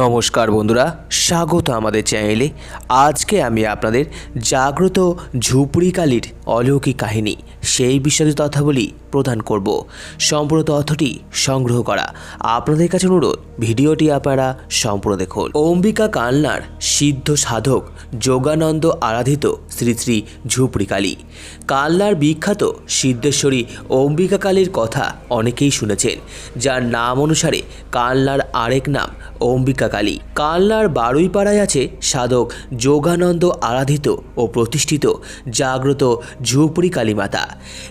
নমস্কার বন্ধুরা, স্বাগত আমাদের চ্যানেলে। আজকে আমি আপনাদের জাগ্রত ঝুপড়িকালির অলৌকিক কাহিনী, সেই বিষয়ে তথ্যাবলী প্রদান করব। সম্পূর্ণ তথ্যটি সংগ্রহ করা। আপনাদের কাছে অনুরোধ, ভিডিওটি আপনারা সম্পূর্ণ দেখুন। অম্বিকা কালনার সিদ্ধ সাধক যোগানন্দ আরাধিত শ্রী শ্রী ঝুপড়িকালী কালনার বিখ্যাত সিদ্ধেশ্বরী অম্বিকা কালীর কথা অনেকেই শুনেছেন, যার নাম অনুসারে কালনার আরেক নাম অম্বিকা কালী। কালনার বারুইপাড়ায় আছে সাধক যোগানন্দ আরাধিত ও প্রতিষ্ঠিত জাগ্রত ঝুপড়ি কালী মাতা।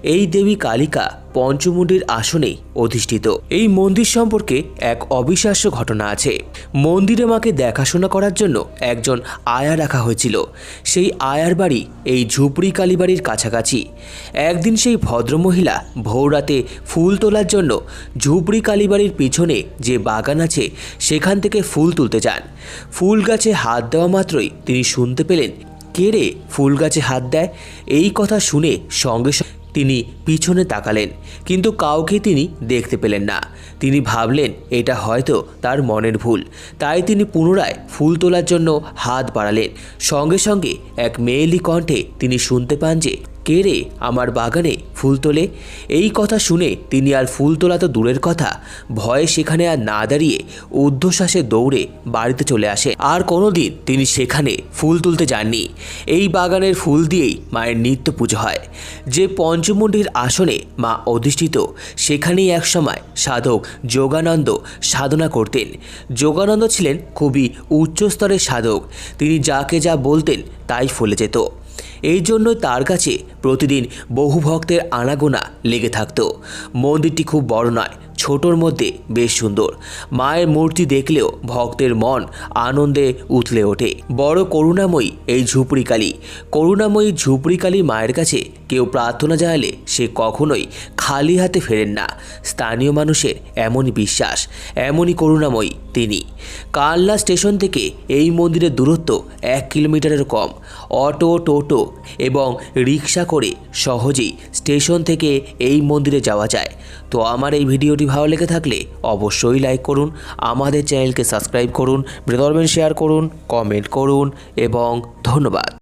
এই দেবী কালিকা পঞ্চমুণ্ডির আসনে অধিষ্ঠিত। এই মন্দির সম্পর্কে এক অবিশ্বাস্য ঘটনা আছে। মন্দিরে মাকে দেখাশোনা করার জন্য একজন আয়া রাখা হয়েছিল। সেই আয়ার বাড়ি এই ঝুপড়ি কালীবাড়ির কাছাকাছি। একদিন সেই ভদ্রমহিলা ভোররাতে ফুল তোলার জন্য ঝুপড়ি কালীবাড়ির পিছনে যে বাগান আছে, সেখান থেকে ফুল তুলতে যান। ফুল গাছে হাত দেওয়া মাত্রই তিনি শুনতে পেলেন, কে রে ফুল গাছে হাত দেয়? এই কথা শুনে সঙ্গে তিনি পিছনে তাকালেন, কিন্তু কাউকে তিনি দেখতে পেলেন না। তিনি ভাবলেন, এটা হয়তো তার মনের ভুল। তাই তিনি পুনরায় ফুল তোলার জন্য হাত বাড়ালেন। সঙ্গে সঙ্গে এক মেয়েলি কণ্ঠে তিনি শুনতে পান যে কে রে আমার বাগানে ফুল তোলে। এই কথা শুনে তিনি আর ফুল তোলা তো দূরের কথা। ভয়ে সেখানে আর না দাঁড়িয়ে ঊর্ধ্বশ্বাসে দৌড়ে বাড়িতে চলে আসে। আর কোনোদিন তিনি সেখানে ফুল তুলতে যাননি। এই বাগানের ফুল দিয়েই মায়ের নিত্য পুজো হয়। যে পঞ্চমুণ্ডির আসনে মা অধিষ্ঠিত, সেখানেই একসময় সাধক যোগানন্দ সাধনা করতেন। যোগানন্দ ছিলেন খুবই উচ্চস্তরের সাধক। তিনি যাকে যা বলতেন তাই ফলে যেত। এই জন্যই তার কাছে প্রতিদিন বহু ভক্তের আনাগোনা লেগে থাকত। মন্দিরটি খুব বড় নয় ছোটোর মধ্যে বেশ সুন্দর। মায়ের মূর্তি দেখলেও ভক্তের মন আনন্দে উথলে ওঠে। বড় করুণাময়ী এই ঝুপড়ি কালী করুণাময়ী ঝুপড়ি কালী মায়ের কাছে কেউ প্রার্থনা জানালে সে কখনোই খালি হাতে ফেরেন না। স্থানীয় মানুষের এমনই বিশ্বাস, এমনই করুণাময়ী তিনি। কালনা স্টেশন থেকে এই মন্দিরের দূরত্ব এক কিলোমিটারের কম। অটো, টোটো এবং রিক্সা করে সহজেই স্টেশন থেকে এই মন্দিরে যাওয়া যায়। তো আমার এই ভিডিওটি ভালো লেগে থাকলে অবশ্যই লাইক করুন, আমাদের চ্যানেলকে সাবস্ক্রাইব করুন বিতর্বেন শেয়ার করুন কমেন্ট করুন এবং ধন্যবাদ।